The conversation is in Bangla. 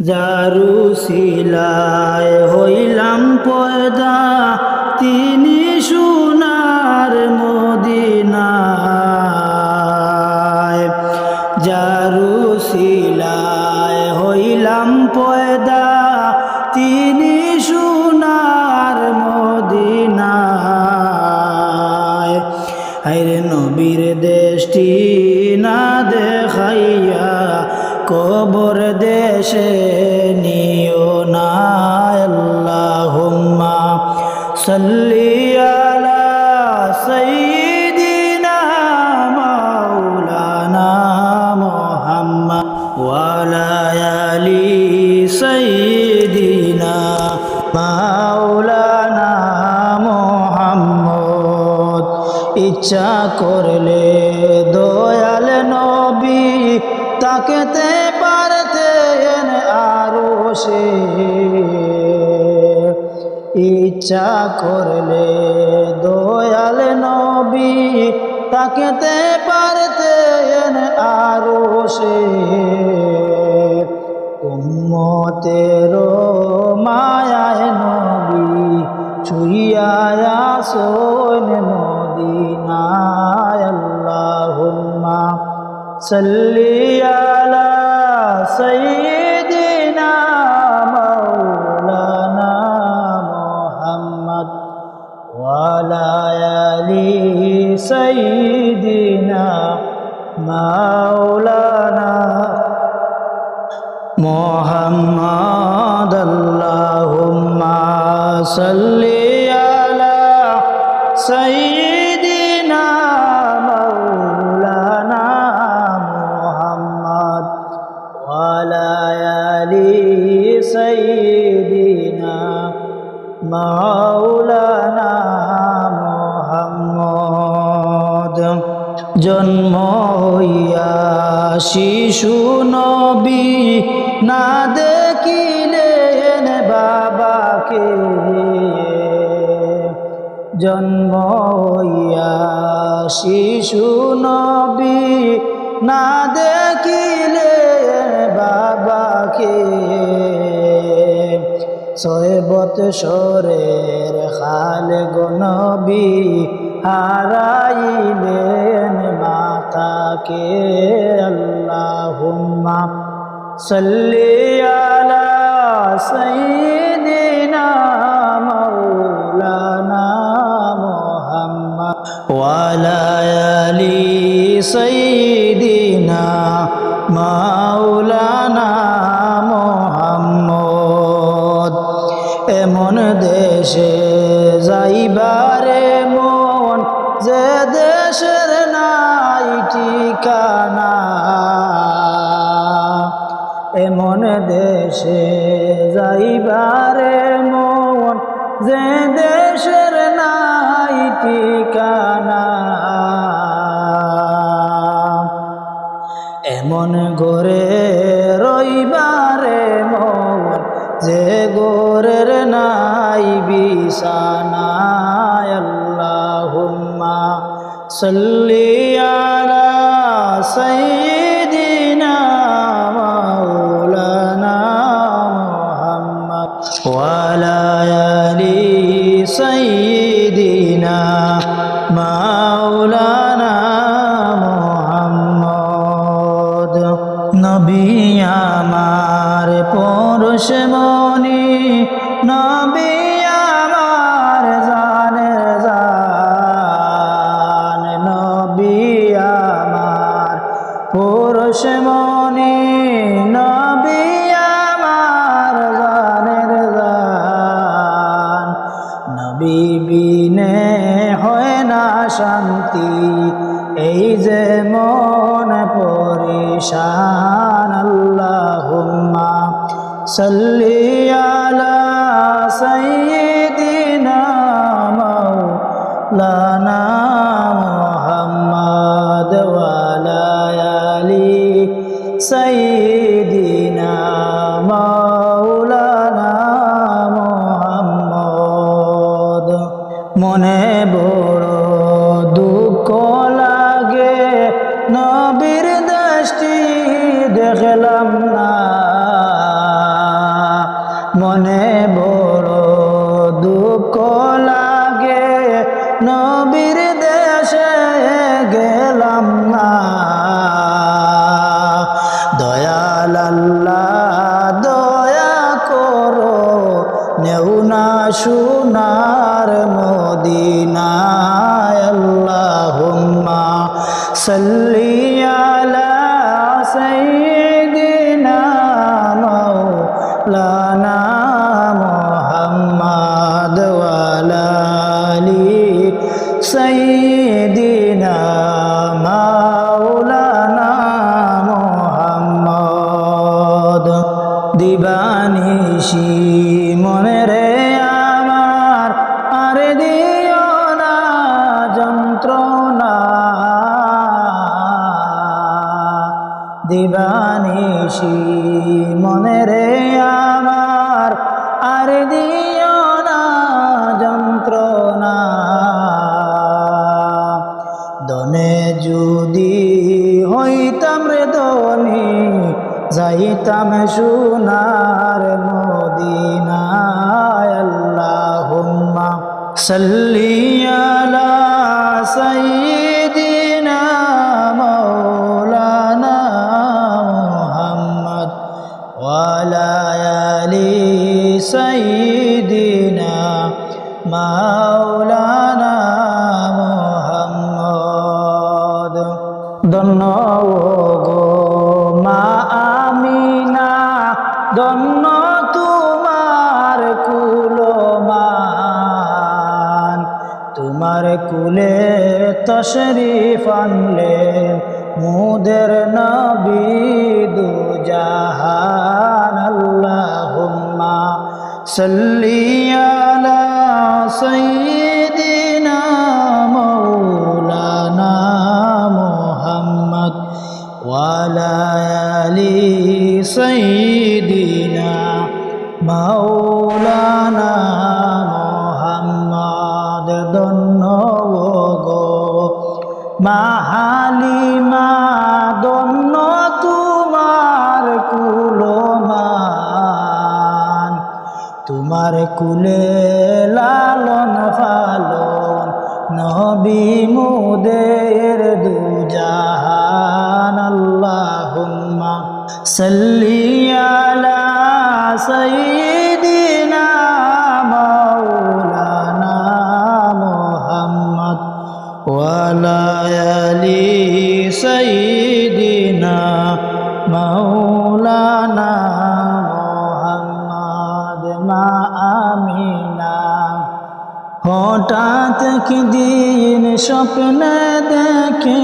যারু শিলায় হইলাম পয়দা, তিনি সোনার মদিনায়। যারু শিলায় হইলাম পয়দা, তিনি সোনার মদিনায়। আইরে নবীর দেশটি না দেখাইয়া, কবর দেশে নিও না আল্লাহুম্মা। সাল্লি আলা সাইয়্যিদিনা মাওলানা মুহাম্মদ ওয়ালা আলি সাইয়্যিদিনা মাওলানা মুহাম্মদ। ইচ্ছা করলে দয়াল নবী তাকেতে আরও সে ইচ্ছা করলে দয়াল নবী তাকেতে পারতেন আরও সে। উম্মতের মায়ায় নবী ছুইয়া সোন মদিনায়। আল্লাহুম্মা সাল্লি সাল্লি আলা সাইয়্যিদিনা মাওলানা মুহাম্মদ ওয়ালা আলি সাইয়্যিদিনা মাওলানা মুহাম্মদ। জন্ম হইয়া শিশু নবী, না দেখিলেন বাবাকে। জন্ম হইয়া শিশু নবী না দেখিলে বাবাকে। ছয় বৎসরের খাল গনবী হারাইলেন মাতাকে। আল্লাহুম্মা সাল্লি আলা সাইয়্যিদিনা আলি সাইয়্যিদিনা মাওলানা মুহাম্মদ এমন দেশে যাইবারে মন, যে দেশের নাই ঠিকানা। এমন দেশে যাইবারে মন, যে দেশের নাই ঠিকানা। এমন গোরে রইবারে মন যে গোরের নাই বিছানায়। আল্লাহুম্মা সাল্লি আলা সাইয়্যিদিনা মাওলানা মুহাম্মদ মাওলানা বিনে হয় না শান্তি এই যে মন পরিশান আল্লাহুম্মা সাল্লি আলা সাইয়্যিদিনা মাওলানা বড় দুঃখ লাগে। নবীর দৃষ্টি দেখলাম না। মনে বড় দুঃখ লাগে। নবীর সাল্লি আলা সাইয়্যিদিনা মাওলানা মুহাম্মদ ওয়া আলা আলি সাইয়্যিদিনা মাওলানা মুহাম্মদ দিবানিশি দিবানিশি, মনে রে আমার, আর দিও না যন্ত্রণা। দনে যদি হইতাম রে দনি, যাইতাম সোনার মদিনায়, আল্লাহুম্মা সাল্লি ধন্য গো মা আমিনা ধন্য তোমার কুলমান তোমার কুলে তশরিফ আনলেন মুদের নবী দু জাহান আল্লাহুম্মা তোমার কুলে সাইয়্যিদিনা মৌলানা মোহাম্মদ মা আমিনা। হঠাৎ কি দিন স্বপ্ন দেখে